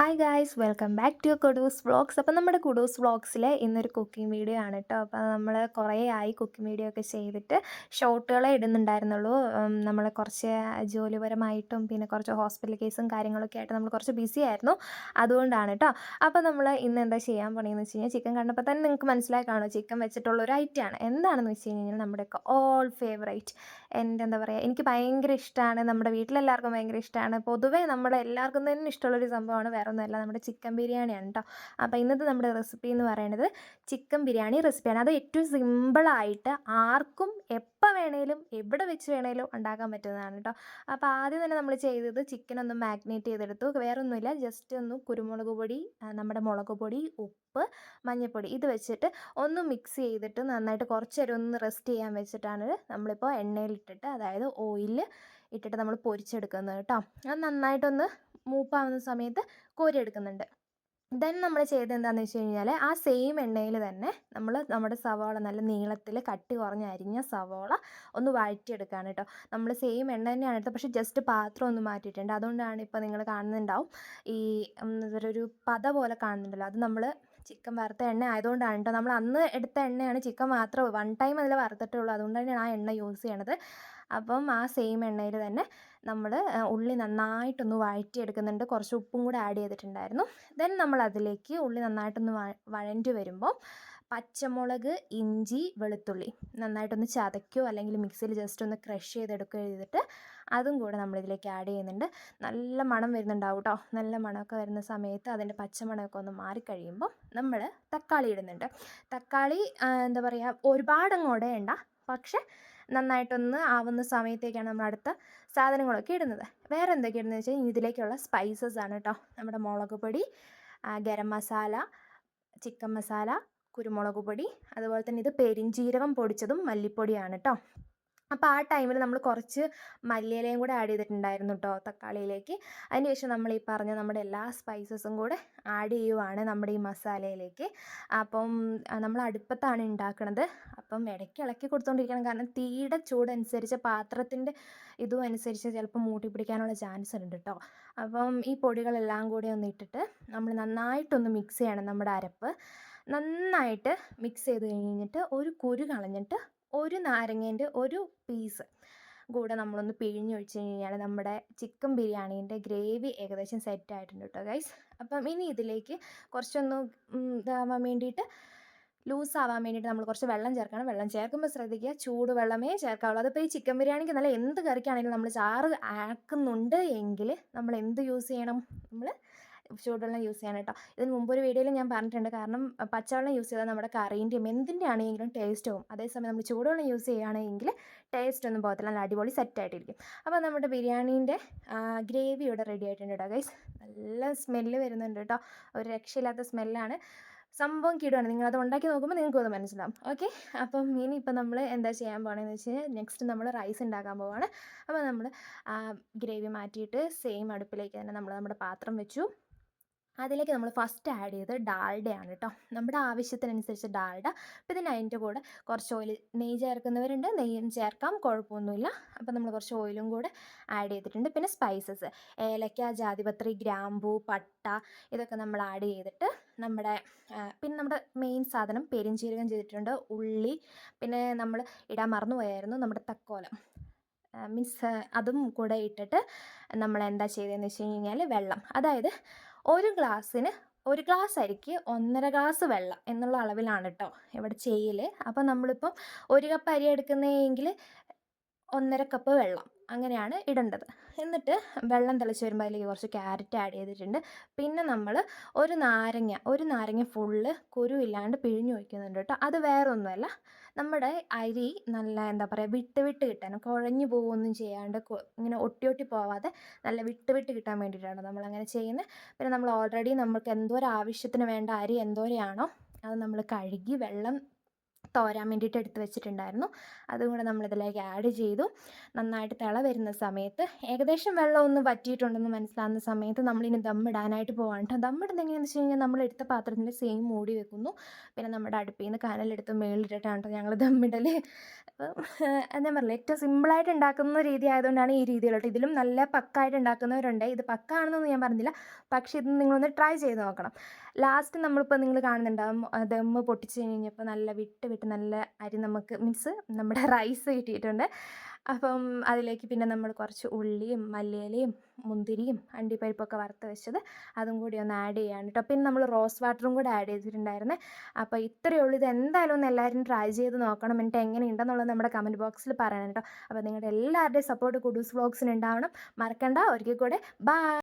Hi guys welcome back to Kudus vlogs അപ്പോൾ നമ്മുടെ Kudus വ്ളോഗ്സിൽ ഇന്നൊരു കുക്കിംഗ് വീഡിയോ ആണ് കേട്ടോ അപ്പോൾ നമ്മൾ കുറേ ആയി കുക്കിംഗ് വീഡിയോ ഒക്കെ ചെയ്തിട്ട് ഷോർട്ടുകളെ ഇടുന്നുണ്ടായിരുന്നുള്ളൂ. നമ്മൾ കുറച്ച് ജോലിപരമായിട്ടും പിന്നെ കുറച്ച് ഹോസ്പിറ്റൽ കേസും കാര്യങ്ങളൊക്കെ ആയിട്ട് നമ്മൾ കുറച്ച് ബിസി ആയിരുന്നു. അതുകൊണ്ടാണ് കേട്ടോ അപ്പോൾ നമ്മൾ ഇന്ന് എന്താ ചെയ്യാൻ പോണെന്ന് വെച്ച് കഴിഞ്ഞാൽ ചിക്കൻ കണ്ടപ്പോൾ തന്നെ നിങ്ങൾക്ക് മനസ്സിലായി കാണുമോ ചിക്കൻ വെച്ചിട്ടുള്ള ഒരു ഐറ്റം ആണ്. എന്താണെന്ന് വെച്ച് കഴിഞ്ഞാൽ നമ്മുടെയൊക്കെ ഓൾ ഫേവറേറ്റ് എന്റെ എന്താ പറയുക എനിക്ക് ഭയങ്കര ഇഷ്ടമാണ് നമ്മുടെ വീട്ടിലെല്ലാവർക്കും ഭയങ്കര ഇഷ്ടമാണ് പൊതുവേ നമ്മളെല്ലാവർക്കും തന്നെ ഇഷ്ടമുള്ളൊരു സംഭവമാണ്. വേറെ ഒന്നുമല്ല നമ്മുടെ ചിക്കൻ ബിരിയാണിയാണ് കേട്ടോ അപ്പോൾ ഇന്നത്തെ നമ്മുടെ റെസിപ്പി എന്ന് പറയുന്നത് ചിക്കൻ ബിരിയാണി റെസിപ്പിയാണ് അത് ഏറ്റവും സിമ്പിളായിട്ട് ആർക്കും എപ്പോൾ വേണേലും എവിടെ വെച്ച് വേണേലും ഉണ്ടാക്കാൻ പറ്റുന്നതാണ് കേട്ടോ അപ്പോൾ ആദ്യം തന്നെ നമ്മൾ ചെയ്തത് ചിക്കൻ ഒന്ന് മാഗ്നേറ്റ് ചെയ്തെടുത്തു. വേറൊന്നുമില്ല ജസ്റ്റ് ഒന്ന് കുരുമുളക് പൊടി നമ്മുടെ മുളക് പൊടി ഉപ്പ് മഞ്ഞൾപ്പൊടി ഇത് വെച്ചിട്ട് ഒന്ന് മിക്സ് ചെയ്തിട്ട് നന്നായിട്ട് കുറച്ച് നേരം ഒന്ന് റെസ്റ്റ് ചെയ്യാൻ വെച്ചിട്ടാണ് നമ്മളിപ്പോൾ എണ്ണയിലിട്ടിട്ട് അതായത് ഓയിൽ ഇട്ടിട്ട് നമ്മൾ പൊരിച്ചെടുക്കുന്നത് കേട്ടോ അത് നന്നായിട്ടൊന്ന് മൂപ്പാവുന്ന സമയത്ത് കോരിയെടുക്കുന്നുണ്ട്. ദെൻ നമ്മൾ ചെയ്തത് എന്താണെന്ന് വെച്ച് കഴിഞ്ഞാൽ ആ സെയിം എണ്ണയിൽ തന്നെ നമ്മൾ നമ്മുടെ സവോള നല്ല നീളത്തിൽ കട്ടി കുറഞ്ഞ അരിഞ്ഞ സവോള ഒന്ന് വഴറ്റിയെടുക്കുകയാണ് കേട്ടോ നമ്മൾ സെയിം എണ്ണ തന്നെയാണ് എടുത്തത്. പക്ഷേ ജസ്റ്റ് പാത്രം ഒന്ന് മാറ്റിയിട്ടുണ്ട്. അതുകൊണ്ടാണ് ഇപ്പോൾ നിങ്ങൾ കാണുന്നുണ്ടാവും. ഈ ഒരു പത പോലെ കാണുന്നുണ്ടല്ലോ. അത് നമ്മൾ ചിക്കൻ വറുത്ത എണ്ണ ആയതുകൊണ്ടാണ് കേട്ടോ. നമ്മൾ അന്ന് എടുത്ത എണ്ണയാണ് ചിക്കൻ മാത്രം വൺ ടൈം അതിൽ വറുത്തിട്ടുള്ളൂ. അതുകൊണ്ട് തന്നെയാണ് ആ എണ്ണ യൂസ് ചെയ്യണത്. അപ്പം ആ സെയിം എണ്ണയിൽ തന്നെ നമ്മൾ ഉള്ളി നന്നായിട്ടൊന്ന് വഴറ്റിയെടുക്കുന്നുണ്ട്. കുറച്ച് ഉപ്പും കൂടെ ആഡ് ചെയ്തിട്ടുണ്ടായിരുന്നു. ദെൻ നമ്മൾ അതിലേക്ക് ഉള്ളി നന്നായിട്ടൊന്ന് വഴ വഴണ്ടി വരുമ്പോൾ പച്ചമുളക് ഇഞ്ചി വെളുത്തുള്ളി നന്നായിട്ടൊന്ന് ചതയ്ക്കുകയോ അല്ലെങ്കിൽ മിക്സിയിൽ ജസ്റ്റ് ഒന്ന് ക്രഷ് ചെയ്തെടുക്കുകയോ ചെയ്തിട്ട് അതും കൂടെ നമ്മളിതിലേക്ക് ആഡ് ചെയ്യുന്നുണ്ട്. നല്ല മണം വരുന്നുണ്ടാവും കേട്ടോ നല്ല മണമൊക്കെ വരുന്ന സമയത്ത് അതിന്റെ പച്ചമണമൊക്കെ ഒന്ന് മാറിക്കഴിയുമ്പോൾ നമ്മൾ തക്കാളി ഇടുന്നുണ്ട്. തക്കാളി എന്താ പറയുക ഒരുപാടങ്ങ് ഉടയണ്ട. പക്ഷേ നന്നായിട്ടൊന്ന് ആവുന്ന സമയത്തേക്കാണ് നമ്മൾ അടുത്ത സാധനങ്ങളൊക്കെ ഇടുന്നത്. വേറെ എന്തൊക്കെ ഇടുന്നത് വെച്ചാൽ ഇതിലേക്കുള്ള സ്പൈസസ് ആണ് കേട്ടോ നമ്മുടെ മുളക് പൊടി ഗരം മസാല ചിക്കൻ മസാല കുരുമുളക് പൊടി അതുപോലെ തന്നെ ഇത് പെരിഞ്ജീരകം പൊടിച്ചതും മല്ലിപ്പൊടിയാണ് കേട്ടോ അപ്പോൾ ആ ടൈമിൽ നമ്മൾ കുറച്ച് മല്ലിയിലയും കൂടെ ആഡ് ചെയ്തിട്ടുണ്ടായിരുന്നു കേട്ടോ തക്കാളിയിലേക്ക്. അതിന് ശേഷം നമ്മൾ ഈ പറഞ്ഞ നമ്മുടെ എല്ലാ സ്പൈസസും കൂടെ ആഡ് ചെയ്യുവാണ് നമ്മുടെ ഈ മസാലയിലേക്ക്. അപ്പം നമ്മൾ അടുപ്പത്താണ് ഉണ്ടാക്കുന്നത് അപ്പം ഇടയ്ക്ക് ഇളക്കി കൊടുത്തുകൊണ്ടിരിക്കണം കാരണം തീയുടെ ചൂടനുസരിച്ച് പാത്രത്തിന്റെ ഇതും അനുസരിച്ച് ചിലപ്പോൾ മൂട്ടി പിടിക്കാനുള്ള ചാൻസ് ഉണ്ട് കേട്ടോ അപ്പം ഈ പൊടികളെല്ലാം കൂടി ഒന്ന് ഇട്ടിട്ട് നമ്മൾ നന്നായിട്ടൊന്ന് മിക്സ് ചെയ്യണം നമ്മുടെ അരപ്പ്. നന്നായിട്ട് മിക്സ് ചെയ്ത് കഴിഞ്ഞിട്ട് ഒരു കുരു കളഞ്ഞിട്ട് ഒരു നാരങ്ങേന്റെ ഒരു പീസ് കൂടെ നമ്മളൊന്ന് പിഴിഞ്ഞൊഴിച്ച് കഴിഞ്ഞാൽ നമ്മുടെ ചിക്കൻ ബിരിയാണീന്റെ ഗ്രേവി ഏകദേശം സെറ്റ് ആയിട്ടുണ്ട് കേട്ടോ ഗൈസ് അപ്പം ഇനി ഇതിലേക്ക് കുറച്ചൊന്ന് ഇതാവാൻ വേണ്ടിയിട്ട് ലൂസ് ആവാൻ വേണ്ടിയിട്ട് നമ്മൾ കുറച്ച് വെള്ളം ചേർക്കണം. വെള്ളം ചേർക്കുമ്പോൾ ശ്രദ്ധിക്കുക. ചൂട് വെള്ളമേ ചേർക്കാവുള്ളൂ. അതിപ്പോൾ ഈ ചിക്കൻ ബിരിയാണിക്ക് നല്ല എന്ത് കറിക്കാണെങ്കിലും നമ്മൾ ചാറ് ആക്കുന്നുണ്ട് എങ്കിൽ നമ്മൾ എന്ത് യൂസ് ചെയ്യണം? നമ്മൾ ചൂടുവെള്ളം യൂസ് ചെയ്യാൻ കേട്ടോ ഇതിന് മുമ്പ് ഒരു വീഡിയോയിൽ ഞാൻ പറഞ്ഞിട്ടുണ്ട്. കാരണം പച്ചവെള്ളം യൂസ് ചെയ്താൽ നമ്മുടെ കറീന്റെയും എന്തിന്റെ ആണെങ്കിലും ടേസ്റ്റ് പോകും അതേസമയം നമ്മൾ ചൂടുവെള്ളം യൂസ് ചെയ്യുകയാണെങ്കിൽ ടേസ്റ്റ് ഒന്നും പോകത്തില്ല. നല്ല അടിപൊളി സെറ്റായിട്ടിരിക്കും അപ്പോൾ നമ്മുടെ ബിരിയാണീന്റെ ഗ്രേവി ഇവിടെ റെഡി ആയിട്ടുണ്ട് കേട്ടോ ഗൈസ് നല്ല സ്മെല്ല് വരുന്നുണ്ട് കേട്ടോ ഒരു രക്ഷയില്ലാത്ത സ്മെല്ലാണ് സംഭവം കിടുവാണ്. നിങ്ങൾ അത് ഉണ്ടാക്കി നോക്കുമ്പോൾ നിങ്ങൾക്ക് അത് മനസ്സിലാവും. ഓക്കെ അപ്പം ഇനി ഇപ്പം നമ്മൾ എന്താ ചെയ്യാൻ പോകണമെന്ന് വെച്ച് കഴിഞ്ഞാൽ നെക്സ്റ്റ് നമ്മൾ റൈസ് ഉണ്ടാക്കാൻ പോവാണ്. അപ്പോൾ നമ്മൾ ഗ്രേവി മാറ്റിയിട്ട് സെയിം അടുപ്പിലേക്ക് തന്നെ നമ്മൾ നമ്മുടെ പാത്രം വെച്ചു. അതിലേക്ക് നമ്മൾ ഫസ്റ്റ് ആഡ് ചെയ്തത് ഡാൽഡയാണ് കേട്ടോ നമ്മുടെ ആവശ്യത്തിനനുസരിച്ച് ഡാൽഡ. അപ്പോൾ ഇതിന് അതിന്റെ കൂടെ കുറച്ച് ഓയിൽ നെയ്യ് ചേർക്കുന്നവരുണ്ട്. നെയ്യും ചേർക്കാം. കുഴപ്പമൊന്നുമില്ല. അപ്പോൾ നമ്മൾ കുറച്ച് ഓയിലും കൂടെ ആഡ് ചെയ്തിട്ടുണ്ട്. പിന്നെ സ്പൈസസ് ഏലക്ക ജാതിപത്രി ഗ്രാമ്പൂ പട്ട ഇതൊക്കെ നമ്മൾ ആഡ് ചെയ്തിട്ട് നമ്മുടെ പിന്നെ നമ്മുടെ മെയിൻ സാധനം പെരിഞ്ചീരകം ചെയ്തിട്ടുണ്ട്. ഉള്ളി. പിന്നെ നമ്മൾ ഇടാൻ മറന്നു പോയായിരുന്നു നമ്മുടെ തക്കോലം. മീൻസ് അതും കൂടെ ഇട്ടിട്ട് നമ്മൾ എന്താ ചെയ്തതെന്ന് വെച്ച് കഴിഞ്ഞാൽ വെള്ളം. അതായത് ഒരു ഗ്ലാസ്സിന് ഒരു ഗ്ലാസ് അരിക്ക് ഒന്നര ഗ്ലാസ് വെള്ളം എന്നുള്ള അളവിലാണ് കേട്ടോ ഇവിടെ ചെയ്യൽ അപ്പോൾ നമ്മളിപ്പം ഒരു കപ്പ് അരി എടുക്കുന്നതെങ്കിൽ ഒന്നര കപ്പ് വെള്ളം. അങ്ങനെയാണ് ഇടേണ്ടത്. എന്നിട്ട് വെള്ളം തിളച്ച് വരുമ്പോൾ അതിലേക്ക് കുറച്ച് ക്യാരറ്റ് ആഡ് ചെയ്തിട്ടുണ്ട്. പിന്നെ നമ്മൾ ഒരു നാരങ്ങ ഒരു നാരങ്ങ ഫുള്ള് കുരു ഇല്ലാണ്ട് പിഴിഞ്ഞു വയ്ക്കുന്നുണ്ട് കേട്ടോ. അത് വേറെ ഒന്നുമല്ല നമ്മുടെ അരി നല്ല എന്താ പറയുക വിട്ട് വിട്ട് കിട്ടാൻ കുഴഞ്ഞു പോവുകയൊന്നും ചെയ്യാണ്ട് ഇങ്ങനെ ഒട്ടി ഒട്ടി പോവാതെ നല്ല വിട്ട് വിട്ട് കിട്ടാൻ വേണ്ടിയിട്ടാണ് നമ്മൾ അങ്ങനെ ചെയ്യുന്നത്. പിന്നെ നമ്മൾ ഓൾറെഡി നമുക്ക് എന്തോരം ആവശ്യത്തിന് വേണ്ട അരി എന്തോരമാണോ അത് നമ്മൾ കഴുകി വെള്ളം തോരാൻ വേണ്ടിയിട്ട് എടുത്ത് വെച്ചിട്ടുണ്ടായിരുന്നു. അതും കൂടെ നമ്മളിതിലേക്ക് ആഡ് ചെയ്തു. നന്നായിട്ട് തിള വരുന്ന സമയത്ത് ഏകദേശം വെള്ളം ഒന്ന് വറ്റിയിട്ടുണ്ടെന്ന് മനസ്സിലാകുന്ന സമയത്ത് നമ്മളിനി ദമ്മിടാനായിട്ട് പോകാൻ കേട്ടോ ദമ്മിടുന്നത് എങ്ങനെയാണെന്ന് വെച്ച് കഴിഞ്ഞാൽ നമ്മൾ എടുത്ത പാത്രത്തിന്റെ സെയിം മൂടി വെക്കുന്നു. പിന്നെ നമ്മുടെ അടുപ്പിൽ നിന്ന് കനലെടുത്ത് മേളിലിട്ടിട്ടാണ് ഞങ്ങൾ ദമ്മിടൽ ഞാൻ പറഞ്ഞില്ല ഏറ്റവും സിമ്പിളായിട്ട് ഉണ്ടാക്കുന്ന രീതി ആയതുകൊണ്ടാണ് ഈ രീതിയിലോട്ട് ഇതിലും നല്ല പക്കായിട്ട് ഉണ്ടാക്കുന്നവരുണ്ട്. ഇത് പക്ക ആണെന്നൊന്നും ഞാൻ പറഞ്ഞില്ല. പക്ഷേ ഇത് നിങ്ങളൊന്ന് ട്രൈ ചെയ്ത് നോക്കണം. ലാസ്റ്റ് നമ്മളിപ്പോൾ നിങ്ങൾ കാണുന്നുണ്ടാവും ദമ്മ് പൊട്ടിച്ച് കഴിഞ്ഞപ്പോൾ നല്ല വിട്ട് നല്ല അരി നമുക്ക് മീൻസ് നമ്മുടെ റൈസ് കിട്ടിയിട്ടുണ്ട്. അപ്പം അതിലേക്ക് പിന്നെ നമ്മൾ കുറച്ച് ഉള്ളിയും മല്ലിയിലയും മുന്തിരിയും അണ്ടിപ്പരിപ്പൊക്കെ വറുത്ത് വെച്ചത് അതും കൂടി ഒന്ന് ആഡ് ചെയ്യാണ് കേട്ടോ പിന്നെ നമ്മൾ റോസ് വാട്ടറും കൂടി ആഡ് ചെയ്തിട്ടുണ്ടായിരുന്നേ. അപ്പോൾ ഇത്രയേ ഉള്ളൂ. ഇത് എന്തായാലും ഒന്ന് എല്ലാവരും ട്രൈ ചെയ്ത് നോക്കണം. എന്നിട്ട് എങ്ങനെയുണ്ടെന്നുള്ളത് നമ്മുടെ കമന്റ് ബോക്സിൽ പറയണം കേട്ടോ അപ്പോൾ നിങ്ങളുടെ എല്ലാവരുടെയും സപ്പോർട്ട് കുഡൂസ് വ്ളോഗ്സിന് ഉണ്ടാവണം. മറക്കണ്ട. ഒരിക്കൽ കൂടെ. ബൈ